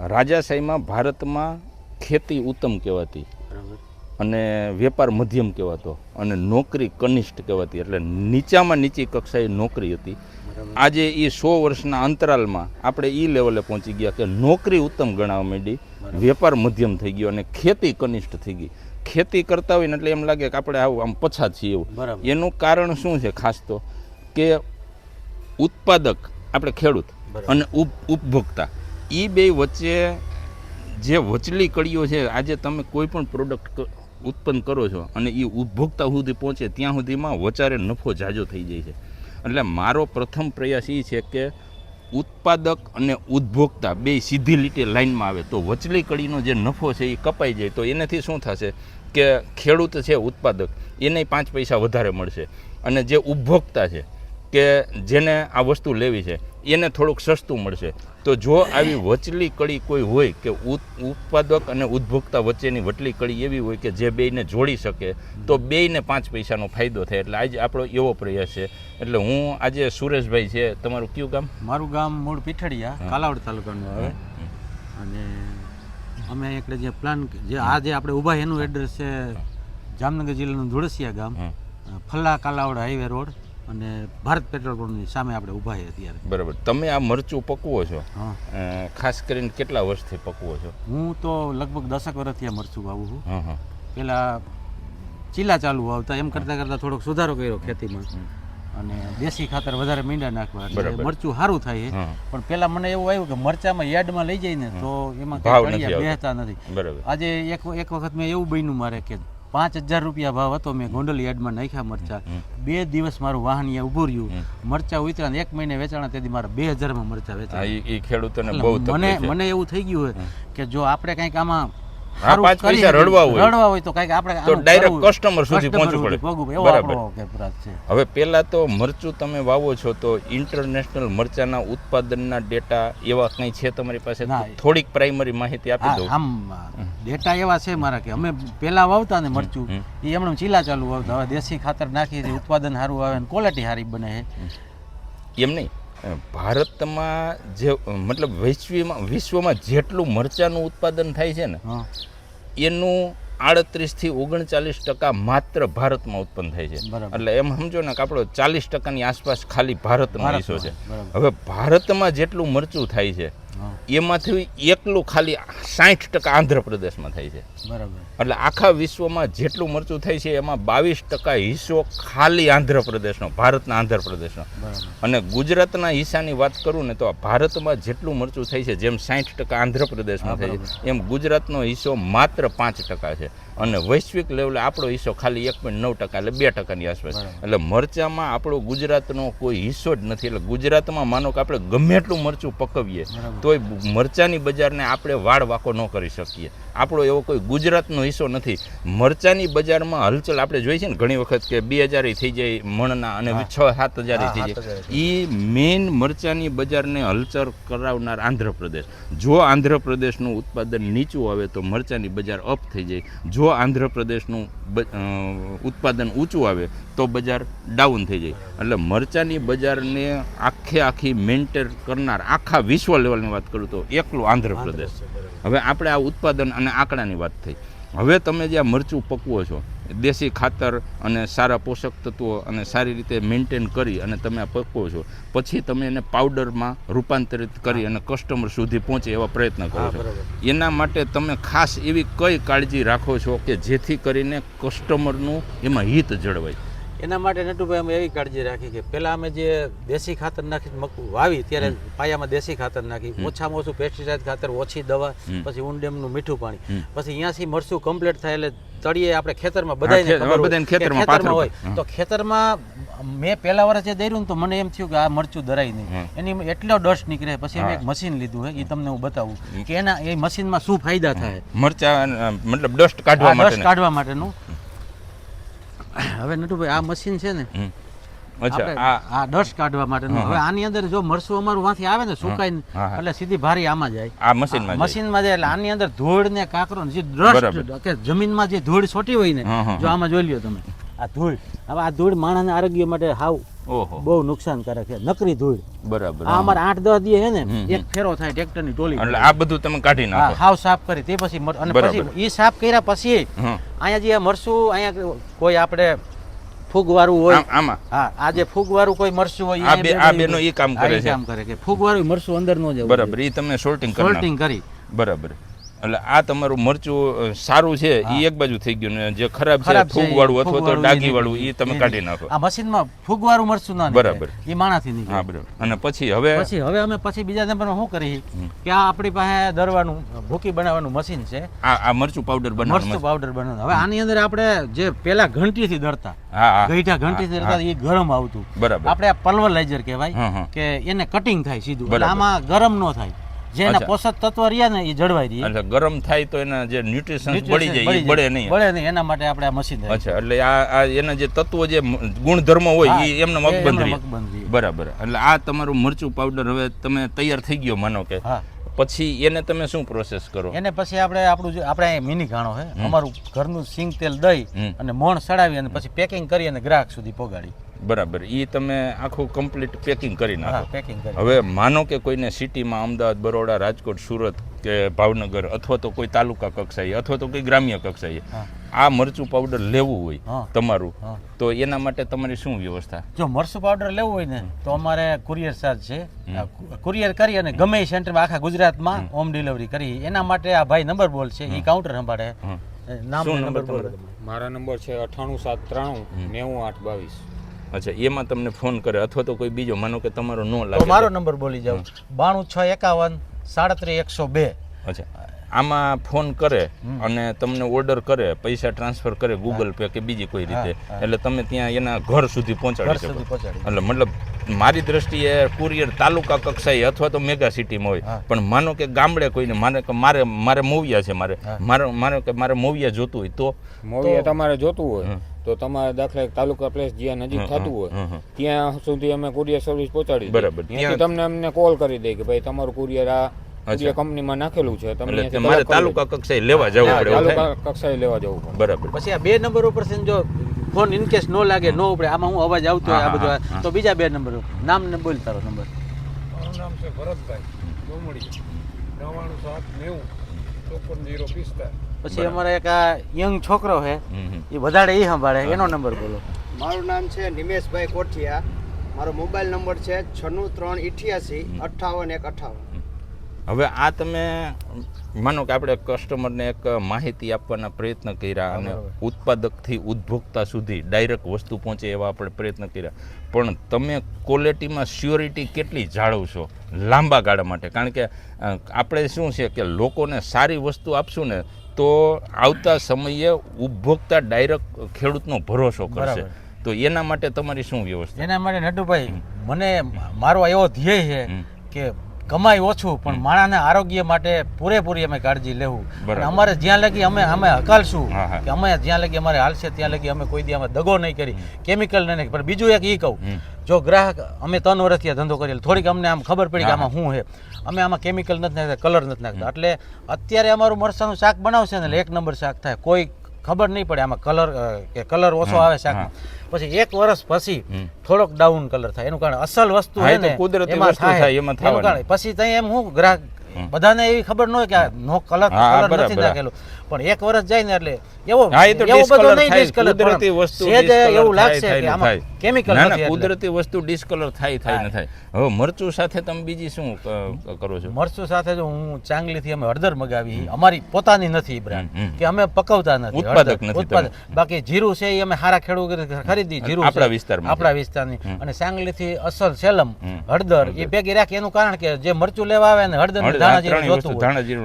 રાજાશાહીમાં ભારતમાં ખેતી ઉત્તમ કહેવાતી અને વેપાર મધ્યમ કહેવાતો અને નોકરી કનિષ્ઠ કહેવાતી. એટલે નીચામાં નીચી કક્ષાએ નોકરી હતી. આજે એ સો વર્ષના અંતરાલમાં આપણે એ લેવલે પહોંચી ગયા કે નોકરી ઉત્તમ ગણાવવા માંડી. વેપાર મધ્યમ થઈ ગયો અને ખેતી કનિષ્ઠ થઈ ગઈ. ખેતી કરતા હોય ને એટલે એમ લાગે કે આપણે આવું આમ પછાત છીએ એવું. એનું કારણ શું છે ખાસ તો? કે ઉત્પાદક આપણે ખેડૂત અને ઉપ- ઉપભોક્તા એ બે વચ્ચે જે વચલી કડીઓ છે, આજે તમે કોઈ પણ પ્રોડક્ટ ઉત્પન્ન કરો છો અને એ ઉપભોક્તા સુધી પહોંચે, ત્યાં સુધીમાં વચારે નફો જાજો થઈ જાય છે. એટલે મારો પ્રથમ પ્રયાસ એ છે કે ઉત્પાદક અને ઉપભોક્તા બે સીધી લીટી લાઇનમાં આવે. તો વચલી કડીનો જે નફો છે એ કપાઈ જાય, તો એનાથી શું થશે કે ખેડૂત છે ઉત્પાદક, એને પાંચ પૈસા વધારે મળશે. અને જે ઉપભોક્તા છે કે જેને આ વસ્તુ લેવી છે એને થોડુંક સસ્તું મળશે. તો જો આવી વચલી કડી કોઈ હોય કે ઉત- ઉત્પાદક અને ઉપભોક્તા વચ્ચેની વચલી કડી એવી હોય કે જે બેયને જોડી શકે તો બેયને પાંચ પૈસાનો ફાયદો થાય. એટલે આજે આપણો એવો પ્રયાસ છે. એટલે હું આજે સુરેશભાઈ છે. તમારું કયું ગામ? મારું ગામ મૂળ પીઠડિયા કાલાવડ તાલુકાનું આવે. અને અમે એટલે જે પ્લાન જે આ જે આપણે ઊભા એનું એડ્રેસ છે જામનગર જિલ્લાનું ધુળસિયા ગામ ફલ્લા કાલાવડ હાઈવે રોડ અને ભારત પેટ્રોલ પંપની સામે આપણે ઊભા છીએ અત્યારે. બરાબર. તમે આ મરચું પકવો છો. ખાસ કરીને કેટલા વર્ષથી પકવો છો? હું તો લગભગ દસક વર્ષથી આ મરચું વાવું છું. પહેલાં ચીલા ચાલુ વાવતા એમ કરતાં કરતાં થોડોક સુધારો કર્યો ખેતીમાં. અને દેશી ખાતર વધારે મીંડા નાખવા. મરચું સારું થાય છે પણ પહેલા મને એવું આવ્યું કે મરચામાં યાર્ડમાં લઈ જઈને તો એમાં બેહતા નથી આવતો. આજે એક એક વખત મેં એવું બન્યું મારે કે પાંચ હજાર રૂપિયા ભાવ હતો મેં ગોંડલ યાર્ડમાં નાખ્યા મરચા. બે દિવસ મારું વાહન અહીંયા ઊભું રહ્યું. મરચા ઉતર્યા એક મહિને વેચાણા તેથી મારા બે હજારમાં મરચા વેચાણા એ ખેડૂતોને બહુ મને મને એવું થઈ ગયું હોય કે જો આપણે કંઈક આમાં હા, પાંચ પૈસા રડવા હોય. રડવા હોય તો કંઈક આપણે તો આનું direct સુધી પહોંચવું પડે. બરાબર. આપણો અભિપ્રાય છે. હવે પહેલાં તો મરચું તમે વાવો છો તો ઇન્ટરનેશનલ મરચાના ઉત્પાદનના ડેટા એવા કંઈ છે તમારી પાસે? થોડીક પ્રાઇમરી માહિતી આપી દો. આમ ડેટા એવા છે મારા કે અમે પેલા વાવતા ને મરચું. એ એમણે ચીલા ચાલુ વાવતા. હવે દેશી ખાતર નાખીએ છીએ ઉત્પાદન સારું આવે ને ક્વોલિટી સારી બને છે. એમ નહીં? ભારતમાં જે મતલબ વૈશ્વમાં વિશ્વમાં જેટલું મરચાનું ઉત્પાદન થાય છે ને એનું આડત્રીસથી ઓગણચાલીસ ટકા માત્ર ભારતમાં ઉત્પન્ન થાય છે. એટલે એમ સમજો ને કે આપણો ચાલીસ ટકાની આસપાસ ખાલી ભારતનો હિસ્સો છે. હવે ભારતમાં જેટલું મરચું થાય છે એમાંથી એકલું ખાલી સાઠ ટકા આંધ્રપ્રદેશમાં થાય છે. બરાબર. એટલે આખા વિશ્વમાં જેટલું મરચું થાય છે એમાં બાવીસ ટકા હિસ્સો ખાલી આંધ્રપ્રદેશનો ભારતના આંધ્રપ્રદેશનો. અને ગુજરાતના હિસ્સાની વાત કરું ને તો ભારતમાં જેટલું મરચું થાય છે જેમ સાઠ ટકા આંધ્રપ્રદેશમાં થાય છે એમ ગુજરાતનો હિસ્સો માત્ર પાંચ ટકા છે. અને વૈશ્વિક લેવલે આપણો હિસ્સો ખાલી એક પોઈન્ટ નવ ટકા એટલે બે ટકાની આસપાસ. એટલે મરચામાં આપણો ગુજરાતનો કોઈ હિસ્સો જ નથી. એટલે ગુજરાતમાં માનો કે આપણે ગમે એટલું મરચું પકવીએ બરાબર. તોય મરચાંની બજારને આપણે વાળ વાકો ન કરી શકીએ. આપણો એવો કોઈ ગુજરાતનો હિસ્સો નથી. મરચાની બજારમાં હલચલ આપણે જોઈ છે ને ઘણી વખત કે બે હજાર થઈ જાય મણના અને છ સાત હજાર થઈ જાય. એ મેઇન મરચાની બજારને હલચલ કરાવનાર આંધ્રપ્રદેશ. જો આંધ્રપ્રદેશનું ઉત્પાદન નીચું આવે તો મરચાની બજાર અપ થઈ જાય. જો આંધ્રપ્રદેશનું ઉત્પાદન ઊંચું આવે તો બજાર ડાઉન થઈ જાય. એટલે મરચાની બજારને આખે આખી મેન્ટેન કરનાર આખા વિશ્વ લેવલની વાત કરું તો એકલું આંધ્રપ્રદેશ. હવે આપણે આ ઉત્પાદન અને આંકડાની વાત થઈ. હવે તમે જે આ મરચું પકવો છો દેશી ખાતર અને સારા પોષક તત્વો અને સારી રીતે મેન્ટેન કરી અને તમે આ પકવો છો પછી તમે એને પાવડરમાં રૂપાંતરિત કરી અને કસ્ટમર સુધી પહોંચે એવા પ્રયત્ન કરો છો. એના માટે તમે ખાસ એવી કઈ કાળજી રાખો છો કે જેથી કરીને કસ્ટમરનું એમાં હિત જળવાય? એના માટે નટુભાઈ અમે એવી કાળજી રાખી કે પહેલા અમે જે દેશી ખાતર નાખી મકવું વાવી ત્યારે પાયામાં દેશી ખાતર નાખી. ઓછામાં ઓછું પેસ્ટિસાઇડ ખાતર ઓછી દવા પછી ઊંડેમનું મીઠું પાણી. પછી અહીંયાથી મરસું કમ્પ્લીટ થાય એટલે તળિયે આપણે ખેતરમાં હોય ખેતરમાં હોય. તો ખેતરમાં મેં પહેલા વર્ષે દર્યું ને તો મને એમ થયું કે આ મરચું દરાય નહીં. એની એટલો ડસ્ટ નીકળે. પછી અમે એક મશીન લીધું હોય એ તમને હું બતાવું કે એના એ મશીનમાં શું ફાયદા થાય. મરચા મતલબ ડસ્ટ કાઢવા માટે કાઢવા માટેનું. હવે નટુભાઈ આ મશીન છે ને અચ્છા આ ડસ્ટ કાઢવા માટેનું. હવે આની અંદર જો મરસું અમારું વાંથી આવે ને સુકાઈને. એટલે સીધી ભારી આમાં જાય. આ મશીનમાં. મશીનમાં જાય એટલે આની અંદર ધૂળ ને કાંકરો ને જે. ડસ્ટ કે જમીનમાં જે ધૂળ છોટી હોય ને જો આમાં જોઈ લ્યો તમે. આ ધૂળ. હવે આ ધૂળ માણસના આરોગ્ય માટે હાવ બહુ નુકસાનકારક છે. નકરી ધૂળ. બરાબર. આ અમારે આઠ દસ દી ને એક ફેરો થાય ટ્રેક્ટરની ટોલી એટલે આ બધું તમે કાઢી નાખો. હાવ સાફ કરી તે પછી અને પછી એ સાફ કર્યા પછી અહીંયા જે મરશું અહીંયા કોઈ આપણે ફૂગવાળું હોય. આમાં હા આ જે ફૂગવાળું કોઈ મરસું હોય આ બે આ બે- બેનો એ કામ કરે છે. કામ કરે કે ફૂગવાળું મરસું અંદર ન જવું બરાબર એ તમે સોલ્ટિંગ કરી સોલ્ટિંગ કરી. બરાબર. એટલે આ તમારું મરચું સારું છે એ એક બાજુ થઈ ગયું ને જે ખરાબ છે ફૂગ વાળું અથવા તો ડાઘી વાળું એ તમે કાઢી નાખો. આ મશીનમાં ફૂગવાળું મરચું ના બરાબર. એ માણાથી નીકળે. હા બરાબર. અને પછી હવે પછી હવે અમે પછી બીજા નંબરમાં શું કરી કે આ આપણી પાસે દરવાનું ભૂકી બનાવવાનું મશીન છે. આ આ મરચું પાવડર મરચું બનાવવાનું પાવડર બનાવવાનું. હવે આની અંદર આપણે જે પેલા ઘંટીથી દરતા ગઈઠા ઘંટીથી દરતા એ ગરમ આવતું. બરાબર. આપણે પલ્વલાઇઝર પલ્વરાઇઝર કહેવાય. કે એને કટિંગ થાય સીધું. આમાં ગરમ ન થાય. જે એના પોષક તત્વ રહ્યા ને એ જળવાઈ રહી. એટલે ગરમ થાય તો એના જે ન્યુટ્રિશન બળી જાય એ બળે નહીં. બળે નહીં એના માટે આપણે આ મશીન અચ્છા એટલે આ આ એના જે તત્વો જે ગુણધર્મો હોય એ એમને મકબંધ રહે. બરાબર. એટલે આ તમારું મરચું પાવડર હવે તમે તૈયાર થઈ ગયો માનો કે. હા. પછી એને તમે શું પ્રોસેસ કરો? એને પછી આપણે આપણું આપણે મિની ઘાણો છે. અમારું ઘરનું સિંગ તેલ દઈ અને મોણ સડાવી અને પછી પેકિંગ કરી અને ગ્રાહક સુધી પહોંચાડી બરાબર. એ તમે આખું કમ્પ્લીટ પેકિંગ કરી નાખો. પેકિંગ હવે માનો કે કોઈને સિટીમાં અમદાવાદ બરોડા રાજકોટ સુરત કે ભાવનગર અથવા તો કોઈ તાલુકા કક્ષાએ અથવા તો કોઈ ગ્રામ્ય કક્ષાએ આ મરચું પાવડર લેવું હોય તમારું તો એના માટે તમારી શું વ્યવસ્થા? જો મરચું પાવડર લેવું હોય ને તો અમારે કુરિયર ચાર્જ છે કુરિયર કરી અને ગમે એ સેન્ટરમાં આખા ગુજરાતમાં હોમ. ડિલિવરી કરી. એના માટે આ ભાઈ નંબર બોલ છે એ કાઉન્ટર સંભાળે. નામ નંબર નંબર બોલ. મારા નંબર છે અઠાણું સાત ત્રાણું નેવું આઠ બાવીસ. અચ્છા એમાં તમને ફોન કરે અથવા તો કોઈ બીજો માનો કે તમારો નો લાગે મારો નંબર બોલી જાવ બાણું છ એકાવન સાડત્રીસ એકસો બે. અચ્છા આમાં ફોન કરે અને તમને ઓર્ડર કરે પૈસા ટ્રાન્સફર કરે ગૂગલ પે કે બીજી કોઈ રીતે એટલે તમે ત્યાં એના ઘર સુધી પહોંચાડી શકો. એટલે મતલબ મારી દ્રષ્ટિએ કુરિયર તાલુકા કક્ષાએ અથવા તો મેગા સિટીમાં હોય. પણ માનો કે ગામડે કોઈને મારે કે મારે મારે મોવિયા છે મારે. મારે મારે કે મારે મોવિયા જોતું હોય તો? મોવિયા તમારે જોતું હોય. તો તમારે દાખલા તાલુકા પ્લેસ જ્યાં નજીક થતું હોય ત્યાં સુધી અમે કુરિયર સર્વિસ પહોંચાડી બરાબર. ત્યાંથી તમને અમને કોલ કરી દે કે ભાઈ તમારું કુરિયર આ કુરિયર કંપનીમાં નાખેલું છે તમે એટલે તે ત્યાંથી મારે તાલુકા કક્ષાએ લેવા જવું પડે તાલુકા કક્ષાએ લેવા જવું પડે. બરાબર. પછી આ બે નંબર ઉપર છે જો ફોન ઇન કેસ નો લાગે નો ઉપડે આમાં હું અવાજ આવતો હોય આ બધું. તો બીજા બે નંબર ઉપર. નામ ને બોલ તારો નંબર. મારું નામ છે ભરતભાઈ. ડોમડી નવ્વાણું સાત નેવું. ચોપન જીરો પિસ્તાલીસ પછી અમારે એક આ યંગ છોકરો છે. એ વધારે એ સંભાળે એનો નંબર બોલો. મારું નામ છે નિમેશભાઈ કોઠિયા. મારો મોબાઈલ નંબર છે છન્નું ત્રણ ઇઠ્યાસી અઠ્ઠાવન એક અઠ્ઠાવન. હવે આ તમે માનો કે આપણે કસ્ટમરને એક માહિતી આપવાના પ્રયત્ન કર્યા અને ઉત્પાદકથી ઉદ્ભોક્તા સુધી ડાયરેક્ટ વસ્તુ પહોંચે એવા આપણે પ્રયત્ન કર્યા. પણ તમે ક્વોલિટીમાં સ્યોરિટી કેટલી જાળવશો લાંબા ગાળા માટે? કારણ કે આપણે શું છે કે લોકોને સારી વસ્તુ આપશું ને તો આવતા સમયે ઉપભોક્તા ડાયરેક્ટ ખેડૂતનો ભરોસો કરશે. તો એના માટે તમારી શું વ્યવસ્થા? એના માટે નટુભાઈ મને મારો એવો ધ્યેય છે કે કમાઈ ઓછું પણ માણાના આરોગ્ય માટે પૂરેપૂરી અમે કાળજી લેવું. અને અમારે જ્યાં લગી અમે અમે હકાલશું. કે અમે જ્યાં લગી અમારે હાલશે ત્યાં લગી અમે કોઈ દી અમે દગો નહીં કરી. કેમિકલ નહીં. પણ બીજું એક એ કહું. જો ગ્રાહક અમે ત્રણ વર્ષથી ધંધો કરેલો. થોડીક અમને આમ ખબર પડી કે આમાં શું છે. અમે આમાં કેમિકલ નથી નાખતા કલર નથી નાખતા. એટલે અત્યારે અમારું મરસાનું શાક બનાવશે ને એટલે એક નંબર શાક થાય. કોઈ ખબર નહીં પડે આમાં કલર કે કલર ઓછો આવે શાકમાં. પછી એક વર્ષ પછી થોડોક ડાઉન કલર થાય. એનું કારણ અસલ વસ્તુ હા, છે ને કુદરતી વસ્તુ થાય, એમાં એનું પછી ત્યાં એમ હું ગ્રાહક બધાને એવી ખબર ન હોય કે નો કલર કલર નથી નાખેલું. પણ એક વર્ષ જાય ને એટલે એવો એવો બધો નહીં ડિસ્કલર કુદરતી વસ્તુ એવું લાગશે કે આમાં કેમિકલ ના નથી કુદરતી વસ્તુ ડિસ્કલર થાય થાય ને થાય. હવે મરચું સાથે તમે બીજી શું કરો છો? મરચું સાથે જો હું ચાંગલીથી અમે હળદર મગાવી અમારી પોતાની નથી બ્રાન્ડ. કે અમે પકવતા નથી ઉત્પાદક. નથી. બાકી જીરું છે એ અમે હારા ખેડૂત ખરીદી જીરું આપણા વિસ્તારમાં. આપણા વિસ્તારની. અને ચાંગલીથી અસલ સેલમ. હળદર એ ભેગી રાખી એનું કારણ કે જે મરચું લેવા આવે ને હળદર ધાણા જીરું જોતું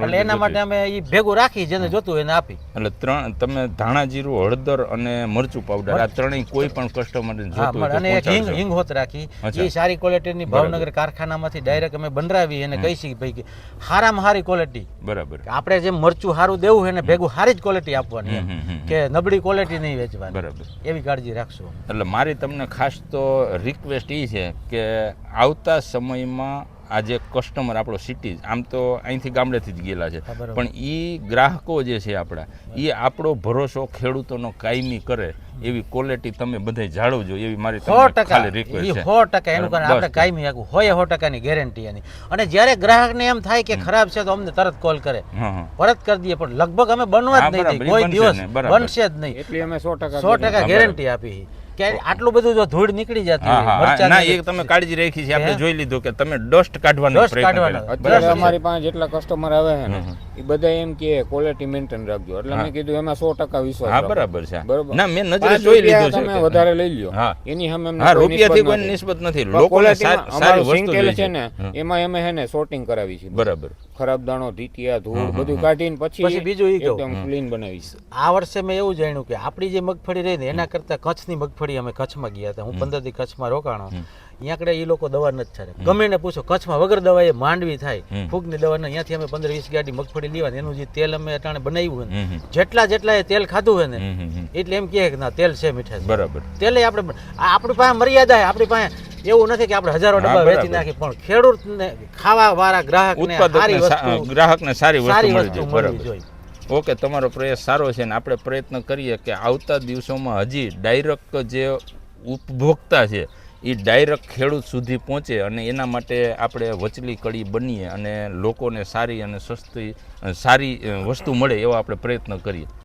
એટલે એના માટે અમે એ ભેગું રાખી જેને જોતું હોય એને આપી. એટલે ત્રણ તમે ધાણા જીરું હળદર અને મરચું પાવડર આ ત્રણેય કોઈ પણ કસ્ટમરને જોતું હોય અને હિંગ હિંગ હોત રાખી. એ સારી ક્વોલિટીની ભાવનગર કારખાનામાંથી ડાયરેક્ટ અમે બંધરાવી અને કહી કે ભાઈ કે સારામાં હારી ક્વોલિટી બરાબર. આપણે જે મરચું સારું દેવું હોય ને ભેગું સારી જ ક્વોલિટી આપવાની. કે નબળી ક્વોલિટી નહીં વેચવાની. બરાબર. એવી કાળજી રાખશું એટલે મારી તમને ખાસ તો રિક્વેસ્ટ એ છે કે આવતા સમયમાં આ જે કસ્ટમર આપણો સિટી આમ તો અહીંથી ગામડેથી જ ગયેલા છે. પણ એ ગ્રાહકો જે છે આપણા એ આપણો ભરોસો ખેડૂતોનો કાયમી કરે એવી ક્વોલિટી તમે બધે જાળવજો એવી મારી સો ટકા. એ સો ટકા એનું કારણ આપણે કાયમી રાખવું. હોય સો ટકાની ગેરંટી એની. અને જ્યારે ગ્રાહકને એમ થાય કે ખરાબ છે તો અમને તરત કોલ કરે. પરત કરી દઈએ પણ લગભગ અમે બનવા જ નહીં કોઈ દિવસ બનશે જ નહીં. એટલે અમે સો ટકા સો ટકા ગેરંટી આપી. કે આટલું બધું જો ધૂળ નીકળી જતી હોય, મરચાં ના એ તમે કાળજી રાખી છે. આપણે જોઈ લીધું કે તમે ડસ્ટ કાઢવાનો Dust પ્રયત્ન કાઢવાનો. કર્યો. અત્યારે બરાબર છે. અમારી પાસે જેટલા કસ્ટમર આવે છે ને એ બધા એમ કે ક્વોલિટી મેન્ટેન રાખજો. એટલે મેં કીધું એમાં સો ટકા વિશ્વાસ હા રાખો. બરાબર છે. બરાબર. ના મેં નજરે પાંચ જોઈ રૂપિયા લીધું છે તમે કે- વધારે લઈ લ્યો. હા. એની સામે અમને હા કોઈ રૂપિયાથી નિસ્બત કોઈ નથી. નિસ્બત નથી. પણ લોકોને સારી સારી અમારું વસ્તુ જોઈએ છે છે. ને એમાં અમે હે ને sorting કરાવી છે. બરાબર. ખરાબ દાણો ધીતિયા ધૂળ બધું કાઢીને પછી બીજું એકદમ ક્લીન બનાવીશ. આ વર્ષે મેં એવું જાણ્યું કે આપણી જે મગફળી રહી ને એના કરતાં કચ્છની મગફળી અમે કચ્છમાં ગયા હતા. હું પંદર દી કચ્છમાં રોકાણો. અહીંયા એ લોકો દવા નથી છારે ગમે ને પૂછો કચ્છમાં વગર દવા એ માંડવી થાય. ફૂગની દવા અહીંયાથી અમે પંદર વીસ ગાડી મગફળી લેવાની એનું જે તેલ અમે અટાણે બનાવ્યું હોય ને જેટલા જેટલા એ તેલ ખાધું હોય ને. એટલે એમ કહે કે ના તેલ છે મીઠા બરાબર. તેલ આપણે આપણી પાસે મર્યાદા આપણી પાસે એવું નથી કે આપણે હજારો ડબ્બા વેચી નાખી પણ ખેડૂતને ખાવા વાળા ગ્રાહકને સારી વસ્તુ ગ્રાહકને સારી વસ્તુ મળી જોઈએ ઓકે તમારો પ્રયાસ સારો છે ને આપણે પ્રયત્ન કરીએ કે આવતા દિવસોમાં હજી ડાયરેક્ટ જે ઉપભોક્તા છે એ ડાયરેક્ટ ખેડૂત સુધી પહોંચે અને એના માટે આપણે વચલી કડી બનીએ અને લોકોને સારી અને સસ્તી સારી વસ્તુ મળે એવો આપણે પ્રયત્ન કરીએ.